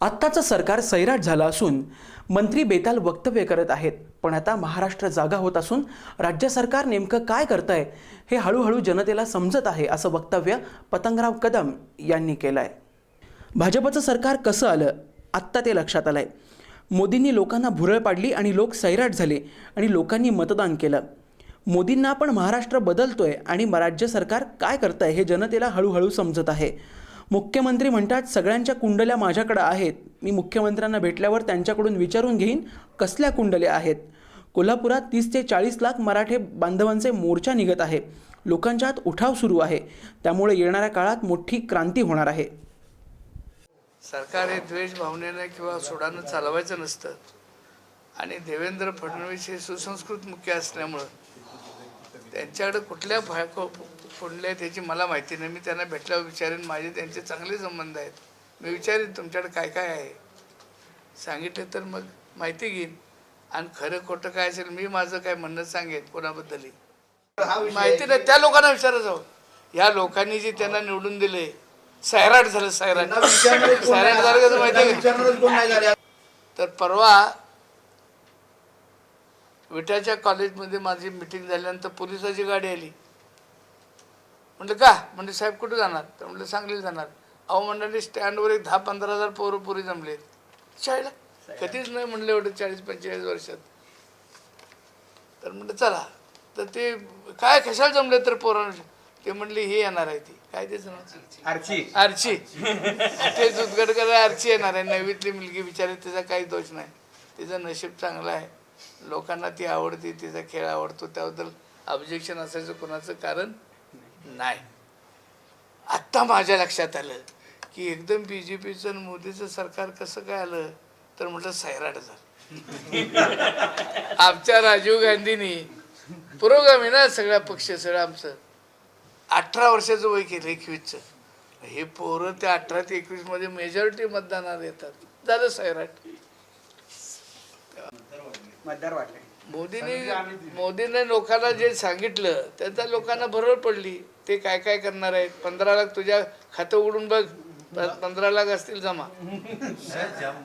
आत्ताचं सरकार सैराट झालं असून मंत्री बेताल वक्तव्य करत आहेत. पण आता महाराष्ट्र जागा होत असून राज्य सरकार नेमकं काय करत आहे हे हळूहळू जनतेला समजत आहे असं वक्तव्य पतंगराव कदम यांनी केलं आहे भाजपचं सरकार कसं आलं? आत्ता ते लक्षात आलं आहे मोदींनी लोकांना भुरळ पाडली आणि लोक सैराट झाले आणि लोकांनी मतदान केलं. मोदींना आपण महाराष्ट्र बदलतोय आणि राज्य सरकार काय करतंय हे जनतेला हळूहळू समजत आहे. मुख्यमंत्री म्हणतात सगळ्यांच्या कुंडल्या माझ्याकडं आहेत. मी मुख्यमंत्र्यांना भेटल्यावर त्यांच्याकडून विचारून घेईन कसल्या कुंडल्या आहेत. कोल्हापुरात तीस ते चाळीस लाख मराठे बांधवांचे मोर्चा निघत आहे. लोकांच्या आत उठाव सुरू आहे. त्यामुळे येणाऱ्या काळात मोठी क्रांती होणार आहे. सरकार हे द्वेष भावनेनं किंवा सोडानं चालवायचं नसतं. आणि देवेंद्र फडणवीस हे सुसंस्कृत मुख्य असल्यामुळं त्यांच्याकडे कुठल्या भा कुठल्या त्याची मला माहिती नाही. मी त्यांना भेटल्यावर विचारेन माझे त्यांचे चांगले संबंध आहेत. मी विचारेन तुमच्याकडे काय काय आहे. सांगितलं तर मग माहिती घेईन. आणि खरं खोटं काय असेल मी माझं काय म्हणणं सांगेन कोणाबद्दलही. माहिती नाही त्या लोकांना विचारत जाऊ या लोकांनी जे त्यांना निवडून दिले सैराट झालं सैराट. सैराट झालं माहिती तर परवा विट्याच्या कॉलेजमध्ये माझी मिटिंग झाल्यानंतर पोलिसाची गाडी आली. म्हटलं का? म्हणजे साहेब कुठे जाणार? तर म्हटलं सांगलीला जाणार. अहो मंडळी स्टँडवर एक दहा पंधरा हजार पोरं पोरी जमले शाळेला? कधीच नाही म्हणलं एवढं चाळीस पंचेचाळीस वर्षात. तर म्हटलं चला. तर ते काय कशाला जमले तर पोरांना? ते म्हणले हे येणार आहे ती. काय त्याचं नाव? आरची. आरची. ते उद्घाटन करायला आरची येणार आहे. नववीतली मुलगी बिचारी तिचा काही दोष नाही. तिचं नशीब चांगलं आहे. लोकांना ती आवडते तिचा खेळ आवडतो त्याबद्दल ऑब्जेक्शन असायचं कोणाचं? कारण नाही. आत्ता माझ्या लक्षात आलं की एकदम बी जे पीचं आणि मोदीचं सरकार कसं काय आलं? तर म्हटलं सैराट झालं. आमच्या राजीव गांधींनी पुरोगामी ना सगळ्या पक्ष सगळं आमचं. अठरा वर्षाचं वय केलं एकवीसचं हे पोरं ते अठरा ते एकवीसमध्ये मेजॉरिटी मतदानात येतात. झालं सैराट. मतदार वाटले. मोदीने मोदीने लोकांना जे सांगितलं त्याचा लोकांना भरवळ पडली. ते काय काय करणार आहेत? पंधरा लाख तुझ्या खातं उघडून बघ. पंधरा लाख असतील जमा.